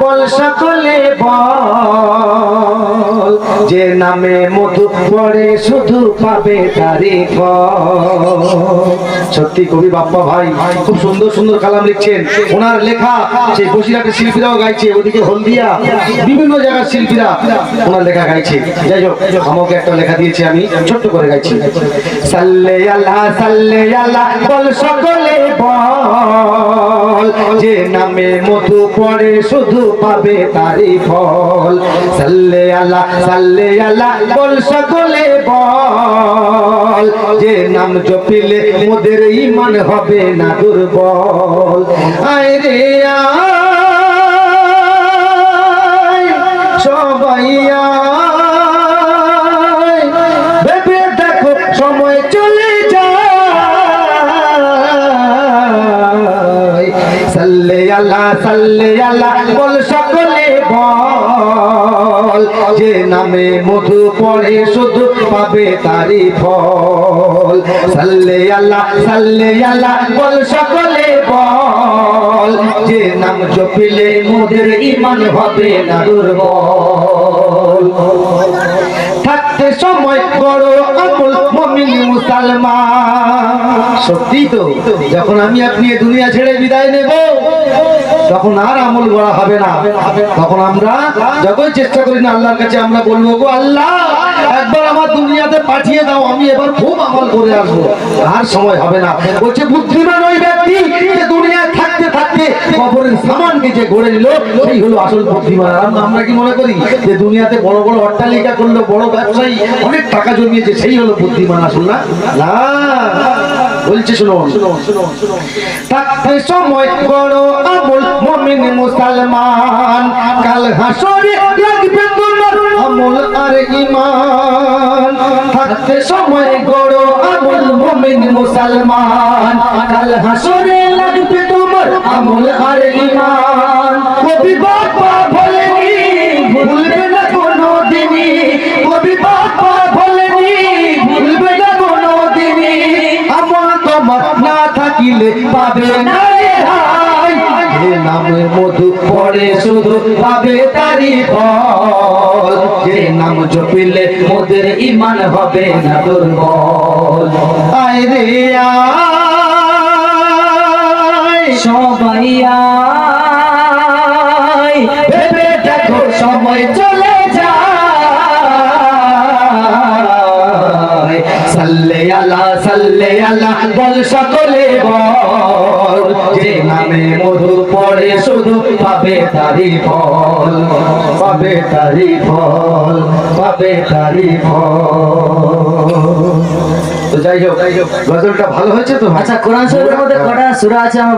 বল সকলে বল। যে নামে মধু পড়ে, শুধু পাবে তারি সত্যি কবি বাপ্পা ভাই খুব সুন্দর সুন্দর কালাম লিখছেন। ওনার লেখা সেই বসিরহাটের শিল্পীরাও গাইছে, ওদিকে হলদিয়া, বিভিন্ন জায়গার শিল্পীরা ওনার লেখা গাইছে। যাই হোক, আমাকে একটা লেখা দিয়েছি আমি, ছোট্ট করে গাইছি। সাল্লে আল্লাহ সাল্লে আল্লাহ, বল সকলে বল। যে নামে মধু পড়ে, শুধু পাবে তারি ফল। সাল্লে আলা সাল্লে আলা বল সকলে বল। যে নাম জপিলে মোদের ইমান হবে না দুর্বল। আয় রে নামে মধু পড়ে, শুধু পাবে তারি ফল। সাল্লে আল্লাহ সাল্লে আল্লাহ বল সকলে বল। যে নাম ইমান হবে না দুর্বল। থাকতে সময় বড় আমল, মমিন মুসলমান। সত্যি তো, যখন আমি আপনি দুনিয়া ছেড়ে বিদায় নেব, তখন আর আমল করা হবে না। তখন আমরা যতই চেষ্টা করি না, আল্লাহর কাছে আমরা বলব, গো আল্লাহ, একবার আমার দুনিয়াতে পাঠিয়ে দাও, আমি এবার খুব আমল করে আসব। আর সময় হবে না। বলছে বুদ্ধিমান ওই ব্যক্তি যে দুনিয়ায় থাকতে থাকতে কবরের সামানকে যে গড়ে নিল, সেই হলো আসল বুদ্ধিমান। আর আমরা- আমরা কি মনে করি যে দুনিয়াতে বড় বড় অট্টালিকা করল, বড় ব্যবসায়ী, অনেক টাকা জমিয়েছে, সেই হলো বুদ্ধিমান, আসল না? না। বলছে শুনুন। থাকতে সময় করো আমল মমিন মুসলমান। কাল হাসরে লাগবে তোমার আমল আর ইমান থাকতে সময় করো আমল মমিন মুসলমান। কাল হাসরে লাগবে তোমার আমল তোমার না থাকিলে পাবে যে মধু পড়ে শুধু পাবে তারি ফল। যে নাম জপিলে ইমান হবে না দুর্বল। আয় রে সবাই ভেবে দেখো সময় চলে যায়। সাল্লে আলা সাল্লে সকলে বল যে নামে মধু পড়ে শুধু পাবে তারি ফল পাবে তারি ফল পাবে তারি ফল। তো যাই হোক গজলটা ভালো হয়েছে তো? আচ্ছা কোরআন শরীফের মধ্যে কটা সূরা আছে আমার